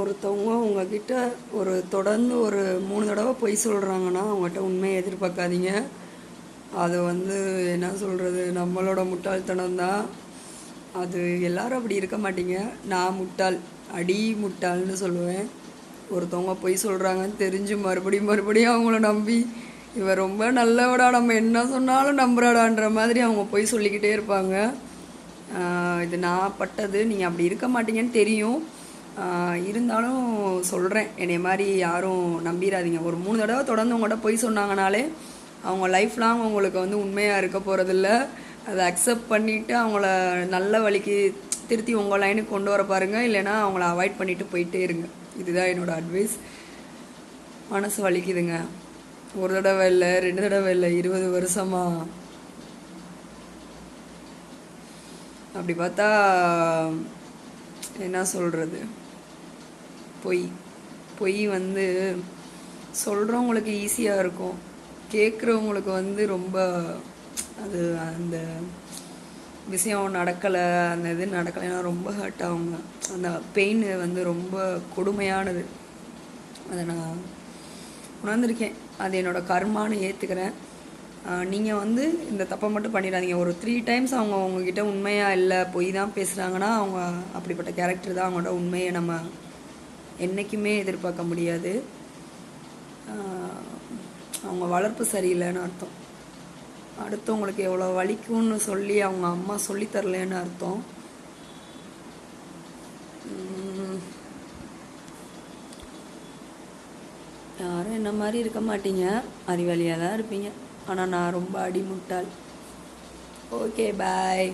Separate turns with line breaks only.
ஒருத்தவங்க உங்ககிட்ட ஒரு தொடர்ந்து ஒரு மூணு தடவை பொய் சொல்கிறாங்கன்னா அவங்ககிட்ட உண்மையை எதிர்பார்க்காதீங்க. அது வந்து என்ன சொல்கிறது நம்மளோட முட்டாள்தனம் தான். அது எல்லாரும் அப்படி இருக்க மாட்டீங்க. நான் முட்டாள் அடி முட்டாள்னு சொல்லுவேன். ஒருத்தவங்க பொய் சொல்கிறாங்கன்னு தெரிஞ்சு மறுபடியும் மறுபடியும் அவங்கள நம்பி இவன் ரொம்ப நல்லவடா நம்ம என்ன சொன்னாலும் நம்புறாடான்ற மாதிரி அவங்க பொய் சொல்லிக்கிட்டே இருப்பாங்க. இது நான் பட்டது நீங்கள் அப்படி இருக்க மாட்டீங்கன்னு தெரியும். இருந்தாலும் சொல்கிறேன் என்னை மாதிரி யாரும் நம்பிடாதீங்க ஒரு மூணு தடவை தொடர்ந்து உங்கள்கிட்ட போய் சொன்னாங்கனாலே அவங்க லைஃப் லாங் உங்களுக்கு வந்து உண்மையாக இருக்க போகிறதில்ல அதை அக்செப்ட் பண்ணிவிட்டு அவங்கள நல்ல வழிக்கு திருத்தி உங்கள் லைனுக்கு கொண்டு வர பாருங்கள் இல்லைனா அவங்கள அவாய்ட் பண்ணிவிட்டு போயிட்டே இருங்க. இதுதான் என்னோடய அட்வைஸ் மனசு வலிக்குதுங்க. ஒரு தடவை இல்லை ரெண்டு தடவை இல்லை இருபது வருஷமா? அப்படி பார்த்தா என்ன சொல்கிறது பொய். பொய் வந்து சொல்கிறவங்களுக்கு ஈஸியாக இருக்கும். கேட்குறவங்களுக்கு வந்து ரொம்ப அது அந்த விஷயம் நடக்கலை அந்த இது நடக்கலைன்னா ரொம்ப ஹர்ட் ஆகுங்க அந்த பெயின் வந்து ரொம்ப கொடுமையானது. அதை நான் உணர்ந்திருக்கேன். அது என்னோடய கர்மான்னு ஏற்றுக்கிறேன் நீங்கள் வந்து இந்த தப்பை மட்டும் பண்ணிடாதீங்க. ஒரு த்ரீ டைம்ஸ் அவங்க உங்ககிட்ட உண்மையாக இல்லை பொய் தான் பேசுகிறாங்கன்னா அவங்க அப்படிப்பட்ட கேரக்டர் தான் அவங்களோட உண்மையை நம்ம என்றைக்குமே எதிர்பார்க்க முடியாது. அவங்க வளர்ப்பு சரியில்லைன்னு அர்த்தம். அடுத்தவங்களுக்கு எவ்வளோ வலிக்கும்னு சொல்லி அவங்க அம்மா சொல்லித்தரலன்னு அர்த்தம். யாரும் என்ன மாதிரி இருக்க மாட்டீங்க? அறிவாளியாக தான் இருப்பீங்க. ஆனால் நான் ரொம்ப அடிமுட்டாள். Okay bye